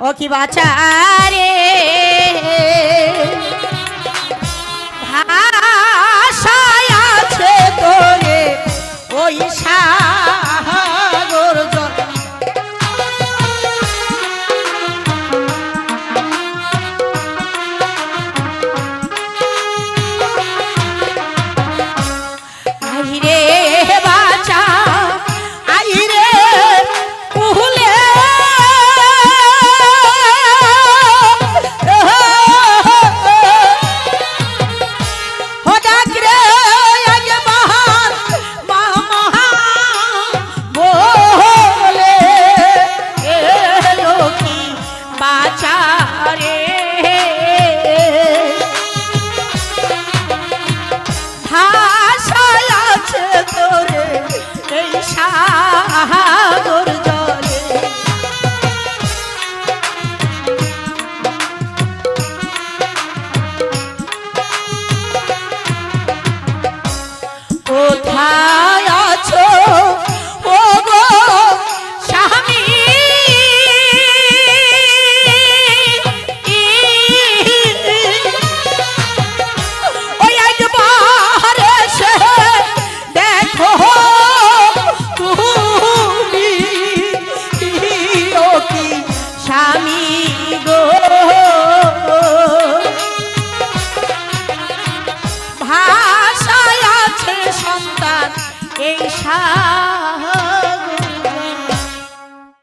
ও কি বাছারে এই সা 啊